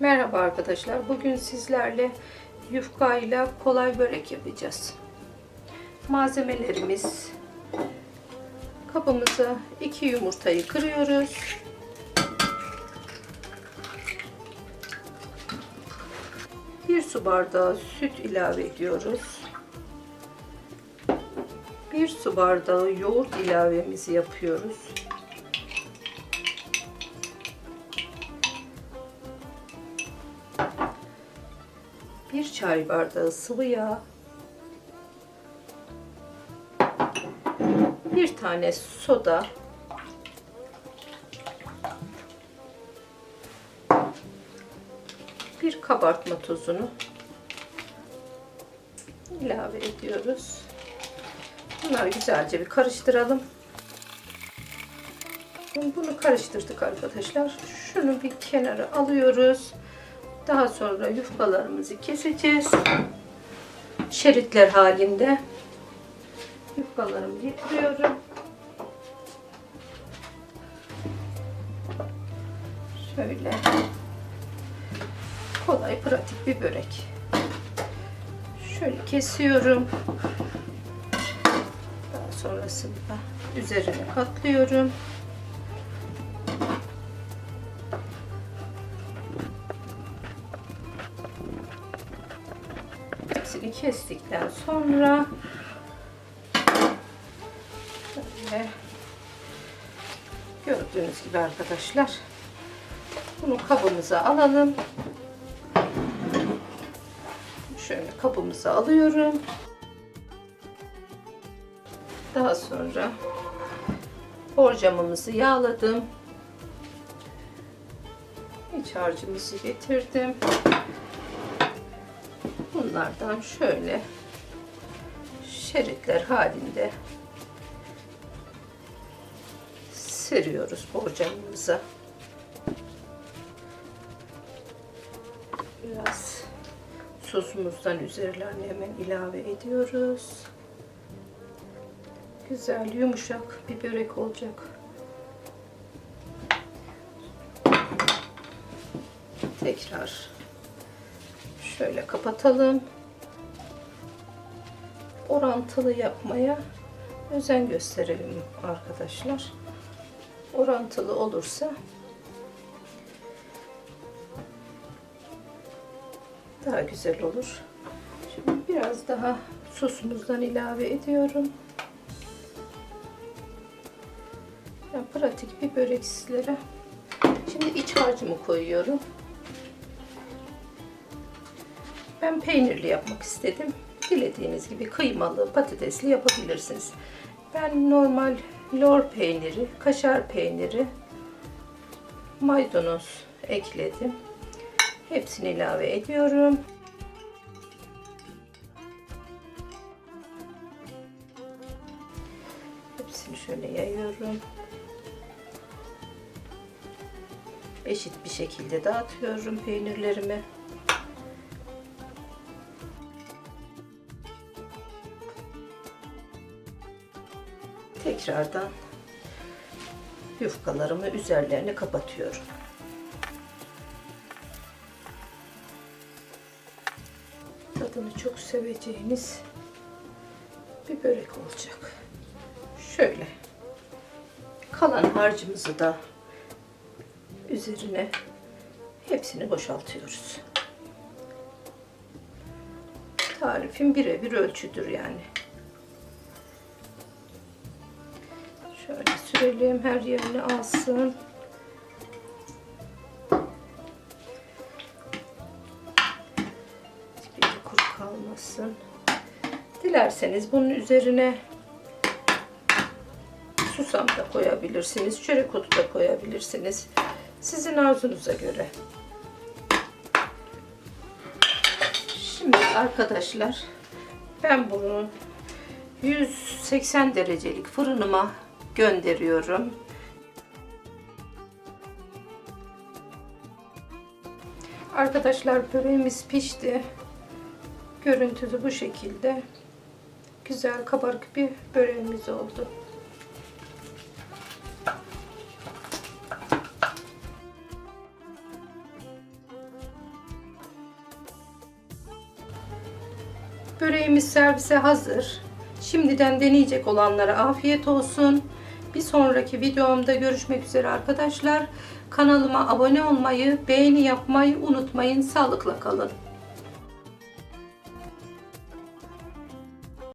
Merhaba arkadaşlar. Bugün sizlerle yufka ile kolay börek yapacağız. Malzemelerimiz kabımıza 2 yumurtayı kırıyoruz. Bir su bardağı süt ilave ediyoruz. Bir su bardağı yoğurt ilavemizi yapıyoruz. Bir çay bardağı sıvı yağ. Bir tane soda. Bir kabartma tozunu ilave ediyoruz. Bunları güzelce bir karıştıralım. Bunu karıştırdık arkadaşlar. Şunu bir kenara alıyoruz. Daha sonra yufkalarımızı keseceğiz. Şeritler halinde. Yufkalarımı getiriyorum. Şöyle kolay pratik bir börek. Şöyle kesiyorum. Daha sonrasında üzerine katlıyorum. Kestikten sonra şöyle gördüğünüz gibi arkadaşlar bunu kabımıza alalım. Şöyle kabımıza alıyorum. Daha sonra borcamımızı yağladım. İç harcımızı getirdim. Bunlardan şöyle şeritler halinde seriyoruz borcamımıza. Biraz sosumuzdan üzerlerine hemen ilave ediyoruz. Güzel yumuşak bir börek olacak. Tekrar şöyle kapatalım. Orantılı yapmaya özen gösterelim arkadaşlar. Orantılı olursa daha güzel olur. Şimdi biraz daha sosumuzdan ilave ediyorum. Yani pratik bir börek sizlere. Şimdi iç harcımı koyuyorum. Ben peynirli yapmak istedim. Dilediğiniz gibi kıymalı, patatesli yapabilirsiniz. Ben normal lor peyniri, kaşar peyniri, maydanoz ekledim. Hepsini ilave ediyorum. Hepsini şöyle yayıyorum. Eşit bir şekilde dağıtıyorum peynirlerimi. Tekrardan yufkalarımı üzerlerini kapatıyorum. Tadını çok seveceğiniz bir börek olacak. Şöyle kalan harcımızı da üzerine hepsini boşaltıyoruz. Tarifim birebir ölçüdür yani. Sürelim her yerini alsın. Hiçbir kuru kalmasın. Dilerseniz bunun üzerine susam da koyabilirsiniz. Çörek otu da koyabilirsiniz. Sizin arzunuza göre. Şimdi arkadaşlar ben bunu 180 derecelik fırınıma gönderiyorum. Arkadaşlar böreğimiz pişti. Görüntüsü bu şekilde. Güzel kabarık bir böreğimiz oldu. Böreğimiz servise hazır. Şimdiden deneyecek olanlara afiyet olsun. Bir sonraki videomda görüşmek üzere arkadaşlar. Kanalıma abone olmayı, beğeni yapmayı unutmayın. Sağlıkla kalın.